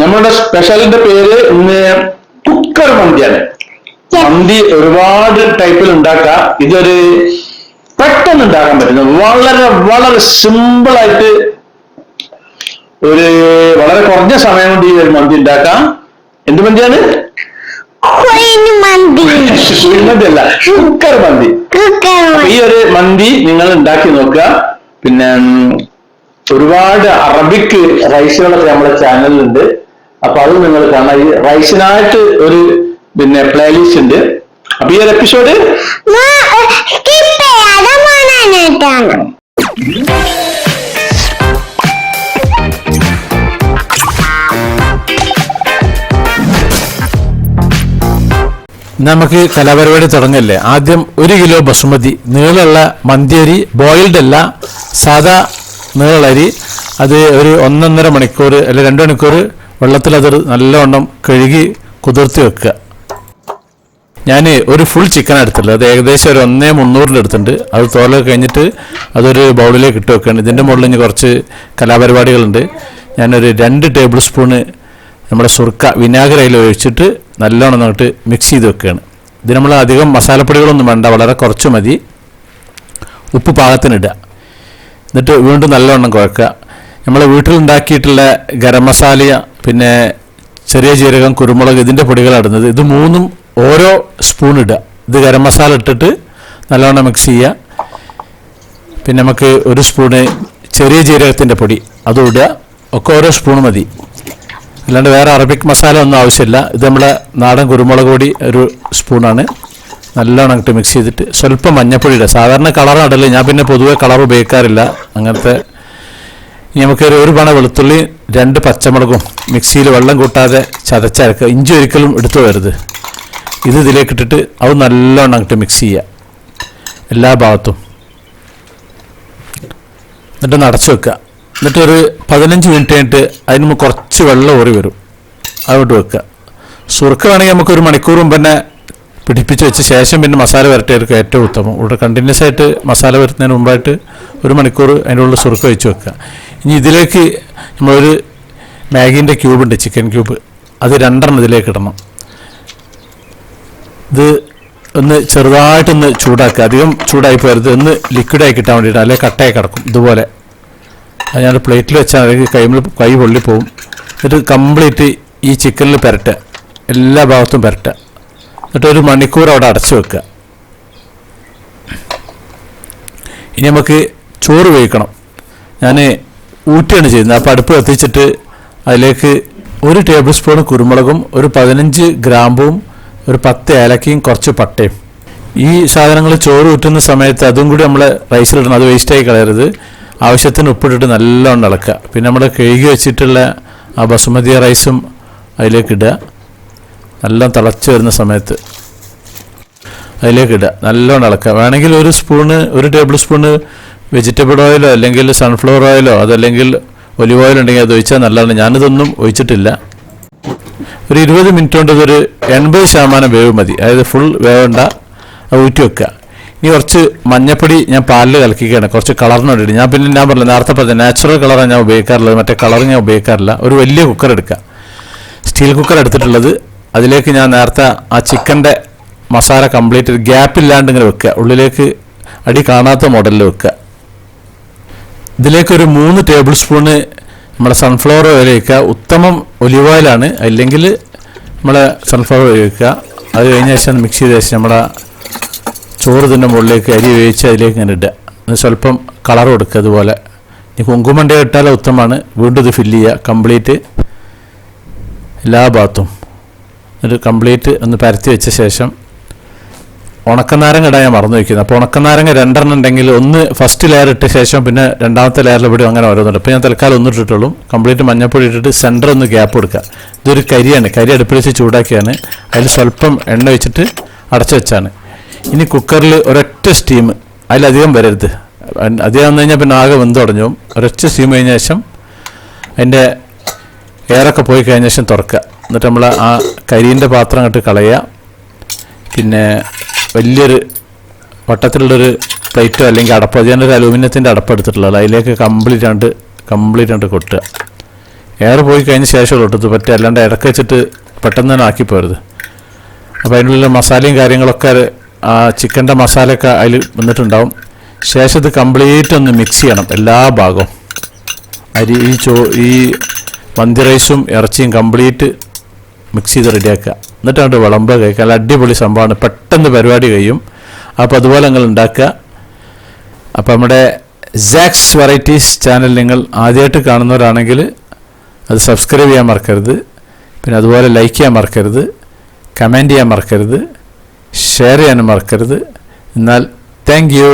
നമ്മുടെ സ്പെഷ്യലിന്റെ പേര് ഇന്ന് കുക്കർ മന്തിയാണ്. മന്തി ഒരുപാട് ടൈപ്പിൽ ഉണ്ടാക്കാം. ഇതൊരു പെട്ടെന്ന് ഉണ്ടാക്കാൻ പറ്റുന്ന വളരെ വളരെ സിമ്പിൾ ആയിട്ട് ഒരു വളരെ കുറഞ്ഞ സമയം കൊണ്ട് ഈ ഒരു മന്തി ഉണ്ടാക്കാം. എന്ത് മന്തിയാണ്. മന്തി. അല്ല കുക്കർ മന്തി. ഈ ഒരു മന്തി നിങ്ങൾ ഉണ്ടാക്കി നോക്കുക. പിന്നെ ഒരുപാട് അറബിക് റൈസുകളൊക്കെ നമ്മുടെ ചാനലിലുണ്ട് അപ്പൊ അത് നിങ്ങൾ കാണാം. ഈ റൈസിനായിട്ട് ഒരു പിന്നെ പ്ലേലിസ്റ്റ് ഉണ്ട്. അപ്പൊ ഈ ഒരു എപ്പിസോഡ് നമുക്ക് കലാപരിപാടി തുടങ്ങല്ലേ? ആദ്യം ഒരു കിലോ ബസുമതി നീളമുള്ള മന്തിയരി ബോയിൽഡ് അല്ല സാധാ നീളരി അത് ഒരു ഒന്നൊന്നര മണിക്കൂർ അല്ലെ രണ്ട് മണിക്കൂർ വെള്ളത്തിൽ അത് നല്ലവണ്ണം കഴുകി കുതിർത്തി വെക്കുക. ഞാൻ ഒരു ഫുൾ ചിക്കൻ എടുത്തുള്ളത് അത് ഏകദേശം ഒരു ഒന്നേ മുന്നൂറിന്റെ എടുത്തിട്ടുണ്ട് അത് തോലൊക്കെ കഴിഞ്ഞിട്ട് അതൊരു ബൗളിലേക്ക് ഇട്ട് വെക്കുകയാണ്. ഇതിന്റെ മുകളിൽ ഇനി കുറച്ച് കലാപരിപാടികളുണ്ട്. ഞാനൊരു രണ്ട് ടേബിൾ സ്പൂണ് നമ്മുടെ സുർക്ക വിനാഗിരയിൽ ഒഴിച്ചിട്ട് നല്ലോണം അങ്ങോട്ട് മിക്സ് ചെയ്ത് വെക്കുകയാണ്. ഇത് നമ്മൾ അധികം മസാലപ്പൊടികളൊന്നും വേണ്ട. വളരെ കുറച്ച് മതി. ഉപ്പ് പാകത്തിനിടുക. എന്നിട്ട് വീണ്ടും നല്ലവണ്ണം കുഴക്കുക. നമ്മൾ വീട്ടിലുണ്ടാക്കിയിട്ടുള്ള ഗരം മസാല പിന്നെ ചെറിയ ജീരകം കുരുമുളക് ഇതിന്റെ പൊടികളാണ് ഇടുന്നത്. ഇത് മൂന്നും ഓരോ സ്പൂൺ ഇടുക. ഇത് ഗരം മസാല ഇട്ടിട്ട് നല്ലവണ്ണം മിക്സ് ചെയ്യുക. പിന്നെ നമുക്ക് ഒരു സ്പൂണ് ചെറിയ ജീരകത്തിന്റെ പൊടി അതും ഇടുക. ഒക്കെ ഓരോ സ്പൂൺ മതി. അല്ലാണ്ട് വേറെ അറബിക് മസാല ഒന്നും ആവശ്യമില്ല. ഇത് നമ്മളെ നാടൻ കുരുമുളക് പൊടി ഒരു സ്പൂണാണ് നല്ലോണം അങ്ങോട്ട് മിക്സ് ചെയ്തിട്ട് സ്വല്പം മഞ്ഞപ്പൊടി ഇടുക സാധാരണ കളർ ഇടൽ ഞാൻ പിന്നെ പൊതുവെ കളർ ഉപയോഗിക്കാറില്ല. അങ്ങനത്തെ ഇനി നമുക്ക് ഒരു- പണ വെളുത്തുള്ളി രണ്ട് പച്ചമുളകും മിക്സിയിൽ വെള്ളം കൂട്ടാതെ ചതച്ചരക്കുക. ഇഞ്ചി ഒരിക്കലും എടുത്തു വരരുത് ഇത് ഇതിലേക്ക് ഇട്ടിട്ട് അത് നല്ലോണം അങ്ങോട്ട് മിക്സ് ചെയ്യുക. എല്ലാ ഭാഗത്തും. എന്നിട്ട് അടച്ചു വെക്കുക. എന്നിട്ട് ഒരു പതിനഞ്ച് മിനിറ്റ് കഴിഞ്ഞിട്ട് അതിന് കുറച്ച് വെള്ളം ഓറി വരും. അതോട്ട് വെക്കുക. സുറുക്ക് വേണമെങ്കിൽ നമുക്ക് ഒരു മണിക്കൂർ മുമ്പ് തന്നെ പിടിപ്പിച്ച് വെച്ച ശേഷം പിന്നെ മസാല വരട്ടിയെടുക്കുക ഏറ്റവും ഉത്തമം. ഇവിടെ കണ്ടിന്യൂസ് ആയിട്ട് മസാല വരുന്നതിന് മുമ്പായിട്ട് ഒരു മണിക്കൂർ അതിന്റെ ഉള്ളിൽ സുറുക്ക വെച്ച് വെക്കുക. ഇനി ഇതിലേക്ക് നമ്മളൊരു മാഗീന്റെ ക്യൂബുണ്ട് ചിക്കൻ ക്യൂബ് അത് രണ്ടെണ്ണം ഇതിലേക്ക് ഇടണം. ഇത് ഒന്ന് ചെറുതായിട്ടൊന്ന് ചൂടാക്കുക. അധികം ചൂടായി പോരുത്. ഒന്ന് ലിക്വിഡായി കിട്ടാൻ വേണ്ടിയിട്ട് അല്ലെങ്കിൽ കട്ടയായി കിടക്കും. ഇതുപോലെ. അത് ഞാൻ പ്ലേറ്റിൽ വെച്ചാൽ അല്ലെങ്കിൽ കൈമിൽ കൈ പൊള്ളിപ്പോവും എന്നിട്ട് കംപ്ലീറ്റ് ഈ ചിക്കനിൽ പുരട്ടുക. എല്ലാ ഭാഗത്തും പുരട്ടുക. എന്നിട്ട് ഒരു മണിക്കൂർ അവിടെ അടച്ചു വെക്കുക. ഇനി നമുക്ക് ചോറ് വേവിക്കണം. ഞാൻ ഊറ്റിയാണ് ചെയ്യുന്നത്. അപ്പോൾ അടുപ്പ് കത്തിച്ചിട്ട് അതിലേക്ക് ഒരു ടേബിൾ സ്പൂൺ കുരുമുളകും ഒരു പതിനഞ്ച് ഗ്രാമ്പും ഒരു പത്ത് ഏലക്കയും കുറച്ച് പട്ടയും. ഈ സാധനങ്ങൾ ചോറ് ഊറ്റുന്ന സമയത്ത് അതും കൂടി നമ്മൾ റൈസിലിടണം. അത് വേസ്റ്റായി കളയരുത്. ആവശ്യത്തിന് ഉപ്പിട്ടിട്ട് നല്ലോണം ഇളക്കുക. പിന്നെ നമ്മൾ കഴുകി വെച്ചിട്ടുള്ള ആ ബസുമതി റൈസും അതിലേക്ക് ഇടുക. നല്ല തിളച്ച് വരുന്ന സമയത്ത് അതിലേക്ക് ഇടുക. നല്ലോണം ഇളക്കുക. വേണമെങ്കിൽ ഒരു സ്പൂണ് ഒരു ടേബിൾ സ്പൂണ് വെജിറ്റബിൾ ഓയിലോ അല്ലെങ്കിൽ സൺഫ്ലവർ ഓയിലോ അതല്ലെങ്കിൽ ഒലിവ് ഓയിൽ ഉണ്ടെങ്കിൽ അത് ഒഴിച്ചാൽ നല്ലതാണ്. ഞാനിതൊന്നും ഒഴിച്ചിട്ടില്ല. ഒരു ഇരുപത് മിനിറ്റ് കൊണ്ട് ഇതൊരു എൺപത് ശതമാനം വേവ് മതി. അതായത് ഫുൾ വേവണ്ട ഊറ്റി വെക്കുക. ഇനി കുറച്ച് മഞ്ഞപ്പൊടി ഞാൻ പാലിൽ കലക്കിക്കുകയാണ്. കുറച്ച് കളറിന് വേണ്ടിയിട്ട് ഞാൻ പിന്നെ ഞാൻ പറഞ്ഞില്ല നേരത്തെ പറഞ്ഞ നാച്ചുറൽ കളറാണ് ഞാൻ ഉപയോഗിക്കാറുള്ളത്. മറ്റേ കളർ ഞാൻ ഉപയോഗിക്കാറില്ല. ഒരു വലിയ കുക്കർ എടുക്കുക. സ്റ്റീൽ കുക്കർ എടുത്തിട്ടുള്ളത് അതിലേക്ക് ഞാൻ നേരത്തെ ആ ചിക്കന്റെ മസാല കംപ്ലീറ്റ് ഗ്യാപ്പ് ഇല്ലാണ്ട് ഇങ്ങനെ വെക്കുക. ഉള്ളിലേക്ക് അടി കാണാത്ത മോഡലിൽ വെക്കുക. ഇതിലേക്ക് ഒരു മൂന്ന് ടേബിൾ സ്പൂണ് നമ്മുടെ സൺഫ്ലവർ ഓയിൽ വയ്ക്കുക ഉത്തമം ഒലിവ് ഓയിലാണ് അല്ലെങ്കിൽ നമ്മളെ സൺഫ്ലവർ ഓയിൽ വയ്ക്കുക അത് കഴിഞ്ഞ ശേഷം മിക്സ് ചെയ്ത ശേഷം നമ്മുടെ ചോറ് ഇതിന്റെ മുകളിലേക്ക് അരി വേവിച്ച് അതിലേക്ക് ഇങ്ങനെ ഇടുക. എന്നിട്ട് സ്വല്പം കളർ കൊടുക്കുക അതുപോലെ ഇനി കുങ്കുമണ്ട ഇട്ടാൽ ഉത്തമമാണ്. വീണ്ടും ഇത് ഫില്ല് ചെയ്യുക. കംപ്ലീറ്റ് എല്ലാ ഭാഗത്തും. എന്നിട്ട് കംപ്ലീറ്റ് ഒന്ന് പരത്തി വെച്ച ശേഷം ഉണക്കനാരങ്ങ ഇടാൻ ഞാൻ മറന്നു വയ്ക്കുന്നത് അപ്പോൾ ഉണക്കനാരങ്ങ രണ്ടെണ്ണം ഉണ്ടെങ്കിൽ ഒന്ന് ഫസ്റ്റ് ലെയർ ഇട്ട ശേഷം പിന്നെ രണ്ടാമത്തെ ലെയറിൽ ഇവിടെ അങ്ങനെ ഓരോന്നുണ്ട്. അപ്പോൾ ഞാൻ തൽക്കാലം ഒന്ന് ഇട്ടിട്ടുള്ളൂ. കംപ്ലീറ്റ് മഞ്ഞപ്പൊടി ഇട്ടിട്ട് സെന്റർ ഒന്ന് ഗ്യാപ്പ് കൊടുക്കുക. ഇതൊരു കരിയാണ്. കരി അടുപ്പിൽ വെച്ച് ചൂടാക്കിയാണ്. അതിൽ സ്വല്പം എണ്ണ വെച്ചിട്ട് അടച്ചു വെച്ചാണ്. ഇനി കുക്കറിൽ ഒരൊറ്റ സ്റ്റീം അതിലധികം വരരുത്. അധികം വന്നു കഴിഞ്ഞാൽ പിന്നെ ആകെ വെന്ത് തുടങ്ങും. ഒരൊറ്റ സ്റ്റീം കഴിഞ്ഞ ശേഷം അതിന്റെ എയറൊക്കെ പോയി കഴിഞ്ഞ ശേഷം തുറക്കുക. എന്നിട്ട് നമ്മൾ ആ കരിന്റെ പാത്രം അങ്ങോട്ട് കളയുക പിന്നെ വലിയൊരു വട്ടത്തിലുള്ളൊരു പ്ലേറ്റോ അല്ലെങ്കിൽ അടപ്പോ ഞാനൊരു അലൂമിനിയത്തിന്റെ അടപ്പ് എടുത്തിട്ടുള്ളത്. അതിലേക്ക് കംപ്ലീറ്റ് ആയിട്ട് കംപ്ലീറ്റ് ആയിട്ട് കൊട്ടുക. എയർ പോയി കഴിഞ്ഞ ശേഷമുള്ളൂ ഒട്ടത്ത് പറ്റുക അല്ലാണ്ട് ഇടയ്ക്ക് വെച്ചിട്ട് പെട്ടെന്ന് തന്നെ ആക്കി പോരുത്. അപ്പോൾ അതിനുള്ള മസാലയും കാര്യങ്ങളൊക്കെ ആ ചിക്കന്റെ മസാലയൊക്കെ അതിൽ വന്നിട്ടുണ്ടാവും. ശേഷം ഇത് കംപ്ലീറ്റ് ഒന്ന് മിക്സ് ചെയ്യണം എല്ലാ ഭാഗവും. അരി ഈ ചോ ഈ മന്തി റൈസും ഇറച്ചിയും കംപ്ലീറ്റ് മിക്സ് ചെയ്ത് റെഡിയാക്കുക എന്നിട്ടാണ് വിളമ്പ് കഴിക്കുക. നല്ല അടിപൊളി സംഭവമാണ്. പെട്ടെന്ന് പരിപാടി കഴിയും. അപ്പോൾ അതുപോലെ നിങ്ങൾ ഉണ്ടാക്കുക. അപ്പോൾ നമ്മുടെ സാക്സ് വെറൈറ്റീസ് ചാനൽ നിങ്ങൾ ആദ്യമായിട്ട് കാണുന്നവരാണെങ്കിൽ അത് സബ്സ്ക്രൈബ് ചെയ്യാൻ മറക്കരുത്. പിന്നെ അതുപോലെ ലൈക്ക് ചെയ്യാൻ മറക്കരുത്. കമന്റ് ചെയ്യാൻ മറക്കരുത്. ഷെയർ ചെയ്യാനും മറക്കരുത്. എന്നാൽ താങ്ക് യു